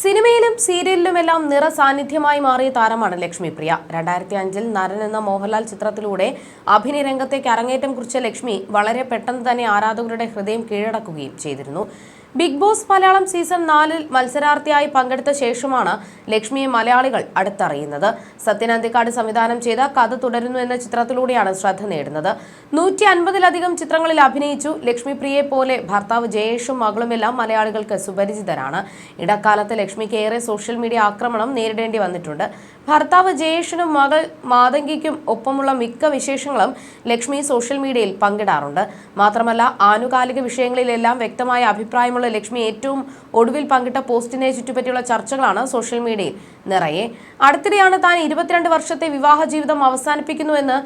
സിനിമയിലും സീരിയലിലുമെല്ലാം നിറ സാന്നിധ്യമായി മാറിയ താരമാണ് ലക്ഷ്മി പ്രിയ രണ്ടായിരത്തി അഞ്ചിൽ നരൻ എന്ന മോഹൻലാൽ ചിത്രത്തിലൂടെ അഭിനയ രംഗത്തേക്ക് അരങ്ങേറ്റം കുറിച്ച ലക്ഷ്മി വളരെ പെട്ടെന്ന് തന്നെ ആരാധകരുടെ ഹൃദയം കീഴടക്കുകയും ചെയ്തിരുന്നു. ബിഗ് ബോസ് മലയാളം സീസൺ നാലിൽ മത്സരാർത്ഥിയായി പങ്കെടുത്ത ശേഷമാണ് ലക്ഷ്മിയെ മലയാളികൾ അടുത്തറിയുന്നത്. സത്യൻ അന്തിക്കാട് സംവിധാനം ചെയ്ത കഥ തുടരുന്നു എന്ന ചിത്രത്തിലൂടെയാണ് ശ്രദ്ധ നേടുന്നത്. നൂറ്റി അൻപതിലധികം ചിത്രങ്ങളിൽ അഭിനയിച്ചു ലക്ഷ്മി പ്രിയെ പോലെ ഭർത്താവ് ജയേഷും മകളുമെല്ലാം മലയാളികൾക്ക് സുപരിചിതരാണ്. ഇടക്കാലത്ത് ലക്ഷ്മിക്ക് ഏറെ സോഷ്യൽ മീഡിയ ആക്രമണം നേരിടേണ്ടി വന്നിട്ടുണ്ട്. ഭർത്താവ് ജയേഷിനും മകൾ മാതങ്കിക്കും ഒപ്പമുള്ള മിക്ക വിശേഷങ്ങളും ലക്ഷ്മി സോഷ്യൽ മീഡിയയിൽ പങ്കിടാറുണ്ട്. മാത്രമല്ല ആനുകാലിക വിഷയങ്ങളിലെല്ലാം വ്യക്തമായ അഭിപ്രായമുള്ള ലക്ഷ്മി ഏറ്റവും ഒടുവിൽ പങ്കിട്ട പോസ്റ്റിനെ ചുറ്റിപ്പറ്റിയുള്ള ചർച്ചകളാണ് സോഷ്യൽ മീഡിയയിൽ നിറയെ. അടുത്തിടെയാണ് താൻ ഇരുപത്തിരണ്ട് വർഷത്തെ വിവാഹ ജീവിതം അവസാനിപ്പിക്കുന്നുവെന്ന്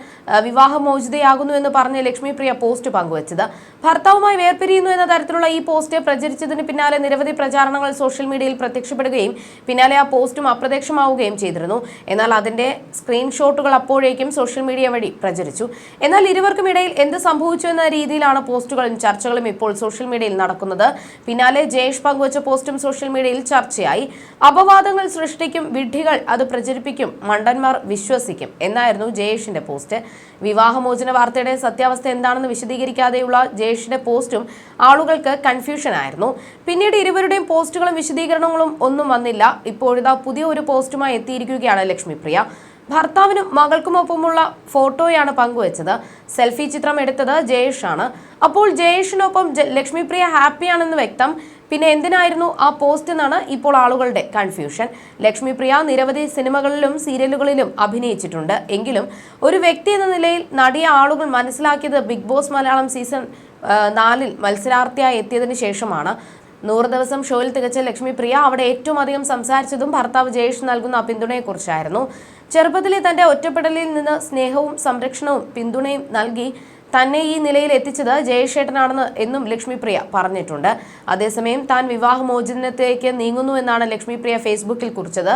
വിവാഹമോചിതയാകുന്നുവെന്ന് പറഞ്ഞ് ലക്ഷ്മി പ്രിയ പോസ്റ്റ് പങ്കുവച്ചത്. ഭർത്താവുമായി വേർപിരിയുന്നു എന്ന തരത്തിലുള്ള ഈ പോസ്റ്റ് പ്രചരിച്ചതിന് പിന്നാലെ നിരവധി പ്രചാരണങ്ങൾ സോഷ്യൽ മീഡിയയിൽ പ്രത്യക്ഷപ്പെടുകയും പിന്നാലെ ആ പോസ്റ്റും അപ്രത്യക്ഷമാവുകയും ചെയ്തിരുന്നു. എന്നാൽ അതിന്റെ സ്ക്രീൻഷോട്ടുകൾ അപ്പോഴേക്കും സോഷ്യൽ മീഡിയ വഴി പ്രചരിച്ചു. എന്നാൽ ഇരുവർക്കും ഇടയിൽ എന്ത് സംഭവിച്ചു എന്ന രീതിയിലാണ് പോസ്റ്റുകളും ചർച്ചകളും ഇപ്പോൾ സോഷ്യൽ മീഡിയയിൽ നടക്കുന്നത്. പിന്നാലെ ജയേഷ് പങ്കുവച്ച പോസ്റ്റും സോഷ്യൽ മീഡിയയിൽ ചർച്ചയായി. അപവാദങ്ങൾ സൃഷ്ടിക്കും വിഡ്ഢികൾ അത് പ്രചരിപ്പിക്കും മണ്ടന്മാർ വിശ്വസിക്കും എന്നായിരുന്നു ജയേഷിന്റെ പോസ്റ്റ്. വിവാഹമോചന വാർത്തയുടെ സത്യാവസ്ഥ എന്താണെന്ന് വിശദീകരിക്കാതെയുള്ള ജയേഷിന്റെ പോസ്റ്റും ആളുകൾക്ക് കൺഫ്യൂഷൻ ആയിരുന്നു പിന്നീട് ഇരുവരുടെയും പോസ്റ്റുകളും വിശദീകരണങ്ങളും ഒന്നും വന്നില്ല. ഇപ്പോഴിതാ പുതിയ ഒരു പോസ്റ്റുമായി എത്തിയിരിക്കുകയാണ് ലക്ഷ്മിപ്രിയ. ഭർത്താവിനും മകൾക്കുമൊപ്പമുള്ള ഫോട്ടോയാണ് പങ്കുവച്ചത്. സെൽഫി ചിത്രം എടുത്തത് ജയേഷ് ആണ് അപ്പോൾ ജയേഷിനൊപ്പം ലക്ഷ്മിപ്രിയ ഹാപ്പിയാണെന്ന് വ്യക്തം. പിന്നെ എന്തിനായിരുന്നു ആ പോസ്റ്റ് എന്നാണ് ഇപ്പോൾ ആളുകളുടെ കൺഫ്യൂഷൻ. ലക്ഷ്മിപ്രിയ നിരവധി സിനിമകളിലും സീരിയലുകളിലും അഭിനയിച്ചിട്ടുണ്ട്. എങ്കിലും ഒരു വ്യക്തി എന്ന നിലയിൽ നടിയ ആളുകൾ മനസ്സിലാക്കിയത് ബിഗ് ബോസ് മലയാളം സീസൺ നാലിൽ മത്സരാർത്ഥിയായി എത്തിയതിനു ശേഷമാണ്. നൂറ് ദിവസം ഷോയിൽ തികച്ച ലക്ഷ്മി പ്രിയ അവിടെ ഏറ്റവും അധികം സംസാരിച്ചതും ഭർത്താവ് ജയേഷ് നൽകുന്ന പിന്തുണയെക്കുറിച്ചായിരുന്നു. ചെറുപ്പത്തിലെ തന്റെ ഒറ്റപ്പെടലിൽ നിന്ന് സ്നേഹവും സംരക്ഷണവും പിന്തുണയും നൽകി തന്നെ ഈ നിലയിൽ എത്തിച്ചത് ജയശേട്ടനാണെന്ന് എന്നും ലക്ഷ്മിപ്രിയ പറഞ്ഞിട്ടുണ്ട്. അതേസമയം താൻ വിവാഹമോചനത്തിലേക്ക് നീങ്ങുന്നു എന്നാണ് ലക്ഷ്മിപ്രിയ ഫേസ്ബുക്കിൽ കുറിച്ചത്.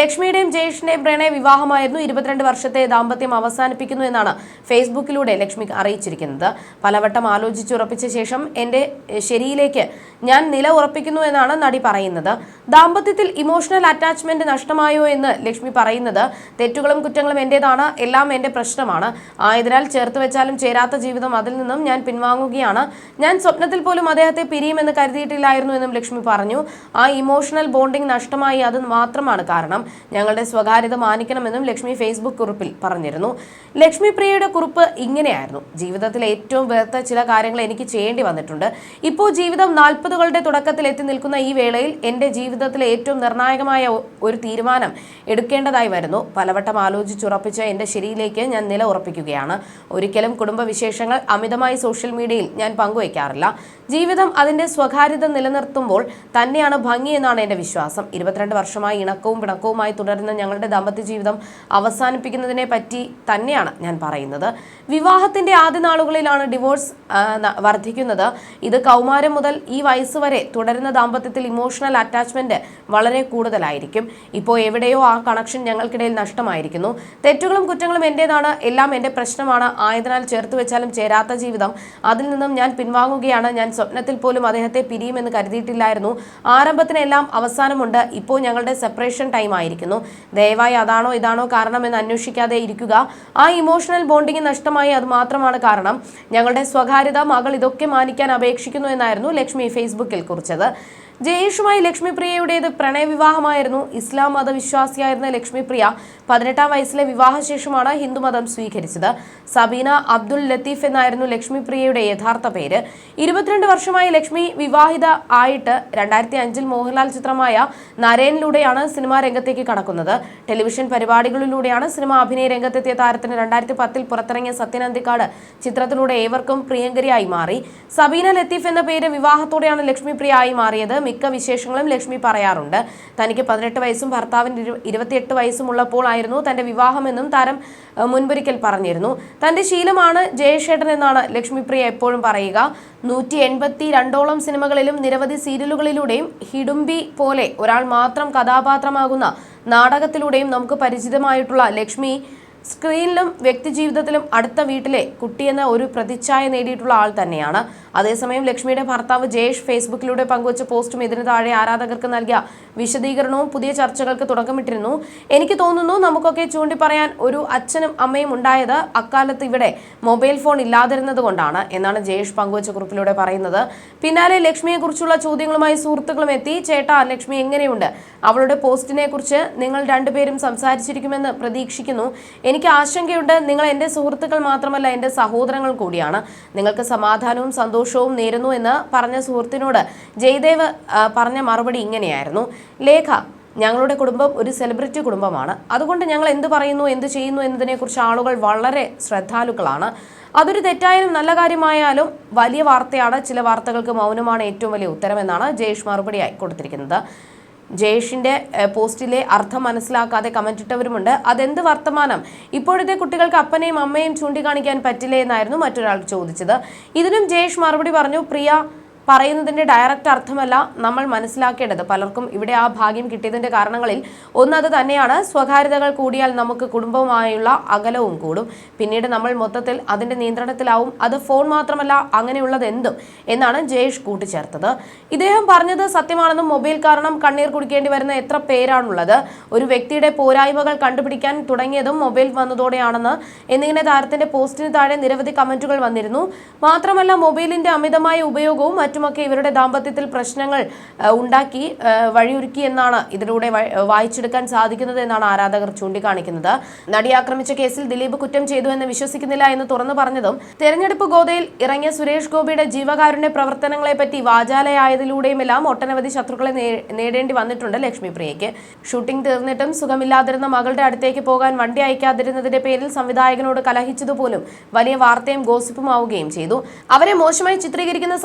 ലക്ഷ്മിയുടെയും ജയേഷിന്റെയും പ്രണയ വിവാഹമായിരുന്നു ഇരുപത്തിരണ്ട് വർഷത്തെ ദാമ്പത്യം അവസാനിപ്പിക്കുന്നു എന്നാണ് ഫേസ്ബുക്കിലൂടെ ലക്ഷ്മി അറിയിച്ചിരിക്കുന്നത്. പലവട്ടം ആലോചിച്ചുറപ്പിച്ച ശേഷം എഹ്, ശരിയിലേക്ക് ഞാൻ നില ഉറപ്പിക്കുന്നു എന്നാണ് നടി പറയുന്നത്. ദാമ്പത്യത്തിൽ ഇമോഷണൽ അറ്റാച്ച്മെന്റ് നഷ്ടമായോ എന്ന് ലക്ഷ്മി പറയുന്നത് തെറ്റുകളും കുറ്റങ്ങളും എന്റേതാണ് എല്ലാം എന്റെ പ്രശ്നമാണ്. ആയതിനാൽ ചേർത്ത് വെച്ചാലും ചേരാത്ത ജീവിതം അതിൽ നിന്നും ഞാൻ പിൻവാങ്ങുകയാണ്. ഞാൻ സ്വപ്നത്തിൽ പോലും അദ്ദേഹത്തെ പിരിയുമെന്ന് കരുതിയിട്ടില്ലായിരുന്നു എന്നും ലക്ഷ്മി പറഞ്ഞു. ആ ഇമോഷണൽ ബോണ്ടിംഗ് നഷ്ടമായി അത് മാത്രമാണ് കാരണം. ഞങ്ങളുടെ സ്വകാര്യത മാനിക്കണമെന്നും ലക്ഷ്മി ഫേസ്ബുക്ക് കുറിപ്പിൽ പറഞ്ഞിരുന്നു. ലക്ഷ്മി പ്രിയയുടെ കുറിപ്പ് ഇങ്ങനെയായിരുന്നു. ജീവിതത്തിലെ ഏറ്റവും വേർത്ത ചില കാര്യങ്ങൾ എനിക്ക് ചെയ്യേണ്ടി വന്നിട്ടുണ്ട്. ഇപ്പോൾ ജീവിതം നാൽപ്പതുകളുടെ തുടക്കത്തിൽ എത്തി നിൽക്കുന്ന ഈ വേളയിൽ എന്റെ ജീവിതത്തിലെ ഏറ്റവും നിർണായകമായ ഒരു തീരുമാനം എടുക്കേണ്ടതായി വരുന്നു. പലവട്ടം ആലോചിച്ചുറപ്പിച്ച എന്റെ ശരിയിലേക്ക് ഞാൻ നില ഉറപ്പിക്കുകയാണ്. ഒരിക്കലും കുടുംബ വിശേഷങ്ങൾ അമിതമായി സോഷ്യൽ മീഡിയയിൽ ഞാൻ പങ്കുവയ്ക്കാറില്ല. ജീവിതം അതിന്റെ സ്വകാര്യത നിലനിർത്തുമ്പോൾ തന്നെയാണ് ഭംഗി എന്നാണ് വിശ്വാസം. ഇരുപത്തിരണ്ട് വർഷമായി ഇണക്കവും പിണക്കവുമായി തുടരുന്ന ഞങ്ങളുടെ ദാമ്പത്യ ജീവിതം അവസാനിപ്പിക്കുന്നതിനെ പറ്റി തന്നെയാണ് ഞാൻ പറയുന്നത്. വിവാഹത്തിന്റെ ആദ്യ നാളുകളിലാണ് ഡിവോഴ്സ് വർദ്ധിക്കുന്നത് ഇത് കൗമാരം മുതൽ ഈ വയസ്സ് വരെ തുടരുന്ന ദാമ്പത്യത്തിൽ ഇമോഷണൽ അറ്റാച്ച്മെന്റ് വളരെ കൂടുതലായിരിക്കും. ഇപ്പോൾ എവിടെയോ ആ കണക്ഷൻ ഞങ്ങൾക്കിടയിൽ നഷ്ടമായിരിക്കുന്നു. തെറ്റുകളും കുറ്റങ്ങളും എന്റേതാണ് എല്ലാം എന്റെ പ്രശ്നമാണ്. ആയതിനാൽ ചേർത്ത് വെച്ചാലും ചേരാത്ത ജീവിതം. അതിൽ നിന്നും ഞാൻ പിൻവാങ്ങുകയാണ്. ഞാൻ സ്വപ്നത്തിൽ പോലും അദ്ദേഹത്തെ പിരിയുമെന്ന് കരുതിയിട്ടില്ലായിരുന്നു. ആരംഭത്തിനെല്ലാം അവസാനമുണ്ട്. ഇപ്പോൾ ഞങ്ങളുടെ സെപ്പറേഷൻ ടൈം ആയിരിക്കുന്നു. ദയവായി അതാണോ ഇതാണോ കാരണം എന്ന് അന്വേഷിക്കാതെ ഇരിക്കുക. ആ ഇമോഷണൽ ബോണ്ടിങ് നഷ്ടമായി അത് മാത്രമാണ് കാരണം ഞങ്ങളുടെ സ്വകാര്യത മകൾ ഇതൊക്കെ മാനിക്കാൻ അപേക്ഷിക്കുന്നു എന്നായിരുന്നു ലക്ഷ്മി ഫേസ്ബുക്കിൽ കുറിച്ചത്. ജയേഷുമായി ലക്ഷ്മിപ്രിയയുടേത് പ്രണയവിവാഹമായിരുന്നു. ഇസ്ലാം മതവിശ്വാസിയായിരുന്ന ലക്ഷ്മിപ്രിയ പതിനെട്ടാം വയസ്സിലെ വിവാഹശേഷമാണ് ഹിന്ദുമതം സ്വീകരിച്ചത്. സബീന അബ്ദുൽ ലത്തീഫ് എന്നായിരുന്നു ലക്ഷ്മിപ്രിയയുടെ യഥാർത്ഥ പേര്. ഇരുപത്തിരണ്ട് വർഷമായി ലക്ഷ്മി വിവാഹിത ആയിട്ട് രണ്ടായിരത്തി അഞ്ചിൽ മോഹൻലാൽ ചിത്രമായ നരേനിലൂടെയാണ് സിനിമാ രംഗത്തേക്ക് കടക്കുന്നത്. ടെലിവിഷൻ പരിപാടികളിലൂടെയാണ് സിനിമ അഭിനയ രംഗത്തെത്തിയ താരത്തിന് രണ്ടായിരത്തി പത്തിൽ പുറത്തിറങ്ങിയ സത്യനന്ദിക്കാട് ചിത്രത്തിലൂടെ ഏവർക്കും പ്രിയങ്കരിയായി മാറി. സബീന ലത്തീഫ് എന്ന പേര് വിവാഹത്തോടെയാണ് ലക്ഷ്മിപ്രിയ ആയി മാറിയത്. മിക്ക വിശേഷങ്ങളും ലക്ഷ്മി പറയാറുണ്ട്. തനിക്ക് പതിനെട്ട് വയസ്സും ഭർത്താവിന് ഇരു- ഇരുപത്തിയെട്ട് വയസ്സും ഉള്ളപ്പോൾ ആയിരുന്നു തന്റെ വിവാഹമെന്നും താരം മുൻപൊരിക്കൽ പറഞ്ഞിരുന്നു. തന്റെ ശീലമാണ് ജയശേട്ടൻ എന്നാണ് ലക്ഷ്മിപ്രിയ എപ്പോഴും പറയുക. നൂറ്റി എൺപത്തി രണ്ടോളം സിനിമകളിലും നിരവധി സീരിയലുകളിലൂടെയും ഹിഡുംബി പോലെ ഒരാൾ മാത്രം കഥാപാത്രമാകുന്ന നാടകത്തിലൂടെയും നമുക്ക് പരിചിതമായിട്ടുള്ള ലക്ഷ്മി സ്ക്രീനിലും വ്യക്തിജീവിതത്തിലും അടുത്ത വീട്ടിലെ കുട്ടിയെന്ന ഒരു പ്രതിച്ഛായ നേടിയിട്ടുള്ള ആൾ തന്നെയാണ്. അതേസമയം ലക്ഷ്മിയുടെ ഭർത്താവ് ജയേഷ് ഫേസ്ബുക്കിലൂടെ പങ്കുവച്ച പോസ്റ്റും ഇതിന് താഴെ ആരാധകർക്ക് നൽകിയ വിശദീകരണവും പുതിയ ചർച്ചകൾക്ക് തുടക്കമിട്ടിരുന്നു. എനിക്ക് തോന്നുന്നു നമുക്കൊക്കെ ചൂണ്ടി പറയാൻ ഒരു അച്ഛനും അമ്മയും ഉണ്ടായത് അക്കാലത്ത് ഇവിടെ മൊബൈൽ ഫോൺ ഇല്ലാതിരുന്നത് കൊണ്ടാണ് എന്നാണ് ജയേഷ് പങ്കുവച്ച കുറിപ്പിലൂടെ പറയുന്നത്. പിന്നാലെ ലക്ഷ്മിയെക്കുറിച്ചുള്ള ചോദ്യങ്ങളുമായി സുഹൃത്തുക്കളും എത്തി. ചേട്ടാ ലക്ഷ്മി എങ്ങനെയുണ്ട്? അവളുടെ പോസ്റ്റിനെ കുറിച്ച് നിങ്ങൾ രണ്ടുപേരും സംസാരിച്ചിരിക്കുമെന്ന് പ്രതീക്ഷിക്കുന്നു. എനിക്ക് ആശങ്കയുണ്ട്. നിങ്ങൾ എന്റെ സുഹൃത്തുക്കൾ മാത്രമല്ല എന്റെ സഹോദരങ്ങൾ കൂടിയാണ്. നിങ്ങൾക്ക് സമാധാനവും സന്തോഷവും നേരുന്നു എന്ന് പറഞ്ഞ സുഹൃത്തിനോട് ജയദേവ് പറഞ്ഞ മറുപടി ഇങ്ങനെയായിരുന്നു. ലേഖ ഞങ്ങളുടെ കുടുംബം ഒരു സെലിബ്രിറ്റി കുടുംബമാണ്. അതുകൊണ്ട് ഞങ്ങൾ എന്ത് പറയുന്നു എന്ത് ചെയ്യുന്നു എന്നതിനെക്കുറിച്ച് ആളുകൾ വളരെ ശ്രദ്ധാലുക്കളാണ്. അതൊരു തെറ്റായാലും നല്ല കാര്യമായാലും വലിയ വാർത്തയാണ്. ചില വാർത്തകൾക്ക് മൗനമാണ് ഏറ്റവും വലിയ ഉത്തരമെന്നാണ് ജയേഷ് മറുപടിയായി കൊടുത്തിരിക്കുന്നത്. ജയേഷിന്റെ പോസ്റ്റിലെ അർത്ഥം മനസ്സിലാക്കാതെ കമന്റ് ഇട്ടവരുമുണ്ട്. അതെന്ത് വർത്തമാനം? ഇപ്പോഴത്തെ കുട്ടികൾക്ക് അപ്പനെയും അമ്മയും ചൂണ്ടിക്കാണിക്കാൻ പറ്റില്ലേ എന്നായിരുന്നു മറ്റൊരാൾ ചോദിച്ചത്. ഇതിനും ജയേഷ് മറുപടി പറഞ്ഞു പ്രിയ പറയുന്നതിന്റെ ഡയറക്റ്റ് അർത്ഥമല്ല നമ്മൾ മനസ്സിലാക്കേണ്ടത്. പലർക്കും ഇവിടെ ആ ഭാഗ്യം കിട്ടിയതിന്റെ കാരണങ്ങളിൽ ഒന്നത് തന്നെയാണ്. സ്വകാര്യതകൾ കൂടിയാൽ നമുക്ക് കുടുംബവുമായുള്ള അകലവും കൂടും. പിന്നീട് നമ്മൾ മൊത്തത്തിൽ അതിന്റെ നിയന്ത്രണത്തിലാവും. അത് ഫോൺ മാത്രമല്ല അങ്ങനെയുള്ളത് എന്തും എന്നാണ് ജയേഷ് കൂട്ടിച്ചേർത്തത്. ഇദ്ദേഹം പറഞ്ഞത് സത്യമാണെന്നും മൊബൈൽ കാരണം കണ്ണീർ കുടിക്കേണ്ടി വരുന്ന എത്ര പേരാണുള്ളത്. ഒരു വ്യക്തിയുടെ പോരായ്മകൾ കണ്ടുപിടിക്കാൻ തുടങ്ങിയതും മൊബൈൽ വന്നതോടെയാണെന്ന് എന്നിങ്ങനെ താരത്തിന്റെ പോസ്റ്റിന് താഴെ നിരവധി കമന്റുകൾ വന്നിരുന്നു. മാത്രമല്ല മൊബൈലിന്റെ അമിതമായ ഉപയോഗവും മറ്റുമൊക്കെ ഇവരുടെ ദാമ്പത്യത്തിൽ പ്രശ്നങ്ങൾ ഉണ്ടാക്കി വഴിയൊരുക്കി എന്നാണ് ഇതിലൂടെ വായിച്ചെടുക്കാൻ സാധിക്കുന്നത് എന്നാണ് ആരാധകർ ചൂണ്ടിക്കാണിക്കുന്നത്. നടി ആക്രമിച്ച കേസിൽ ദിലീപ് കുറ്റം ചെയ്തു എന്ന് വിശ്വസിക്കുന്നില്ല എന്ന് തുറന്നു പറഞ്ഞതും തെരഞ്ഞെടുപ്പ് ഗോതയിൽ ഇറങ്ങിയ സുരേഷ് ഗോപിയുടെ ജീവകാരുണ്യ പ്രവർത്തനങ്ങളെപ്പറ്റി വാചാലയായതിലൂടെയുമെല്ലാം ഒട്ടനവധി ശത്രുക്കളെ നേടേണ്ടി വന്നിട്ടുണ്ട് ലക്ഷ്മി പ്രിയയ്ക്ക്. ഷൂട്ടിംഗ് തീർന്നിട്ടും സുഖമില്ലാതിരുന്ന മകളുടെ അടുത്തേക്ക് പോകാൻ വണ്ടി അയക്കാതിരുന്നതിന്റെ പേരിൽ സംവിധായകനോട് കലഹിച്ചതുപോലും വലിയ വാർത്തയും ഗോസിപ്പും ആവുകയും ചെയ്തു. അവരെ മോശമായി ചിത്രീകരിക്കുന്ന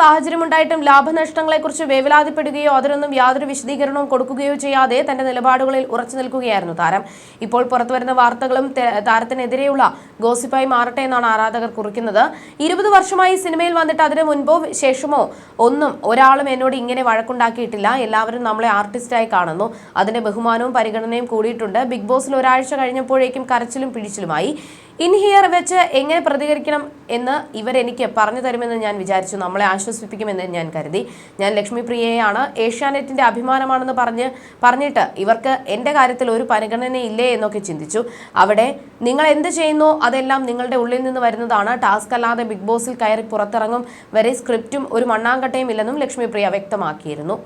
സാഹചര്യമുണ്ടായിട്ടും ലാഭനഷ്ടങ്ങളെക്കുറിച്ച് വേവലാതിപ്പെടുകയോ അതിനൊന്നും യാതൊരു വിശദീകരണവും കൊടുക്കുകയോ ചെയ്യാതെ തന്റെ നിലപാടുകളിൽ ഉറച്ചു നിൽക്കുകയായിരുന്നു താരം. ഇപ്പോൾ പുറത്തുവരുന്ന വാർത്തകളും താരത്തിനെതിരെയുള്ള ഗോസിപ്പായി മാറട്ടെ എന്നാണ് ആരാധകർ കുറിക്കുന്നത്. ഇരുപത് വർഷമായി സിനിമയിൽ വന്നിട്ട് അതിനു മുൻപോ ശേഷമോ ഒന്നും ഒരാളും എന്നോട് ഇങ്ങനെ വഴക്കുണ്ടാക്കിയിട്ടില്ല. എല്ലാവരും നമ്മളെ ആർട്ടിസ്റ്റായി കാണുന്നു. അതിന്റെ ബഹുമാനവും പരിഗണനയും കൂടിയിട്ടുണ്ട്. ബിഗ് ബോസിൽ ഒരാഴ്ച കഴിഞ്ഞപ്പോഴേക്കും കരച്ചിലും പിടിച്ചിലുമായി. ഇൻ ഹിയർ വെച്ച് എങ്ങനെ പ്രതികരിക്കണം എന്ന് ഇവരെനിക്ക് പറഞ്ഞു തരുമെന്ന് ഞാൻ വിചാരിച്ചു. നമ്മളെ ആശ്വസിപ്പിക്കുമെന്ന് ഞാൻ കരുതി. ഞാൻ ലക്ഷ്മി പ്രിയയാണ് ഏഷ്യാനെറ്റിന്റെ അഭിമാനമാണെന്ന് പറഞ്ഞ് പറഞ്ഞിട്ട് ഇവർക്ക് എന്റെ കാര്യത്തിൽ ഒരു പരിഗണനയില്ലേ എന്നൊക്കെ ചിന്തിച്ചു. അവിടെ നിങ്ങൾ എന്ത് ചെയ്യുന്നു? അതെല്ലാം നിങ്ങളുടെ ഉള്ളിൽ നിന്ന് വരുന്നതാണ്. ടാസ്ക് അല്ലാതെ ബിഗ് ബോസിൽ കയറി പുറത്തിറങ്ങും. വരെ സ്ക്രിപ്റ്റും ഒരു മണ്ണാങ്കട്ടയും ഇല്ലെന്നും ലക്ഷ്മി പ്രിയ വ്യക്തമാക്കിയിരുന്നു.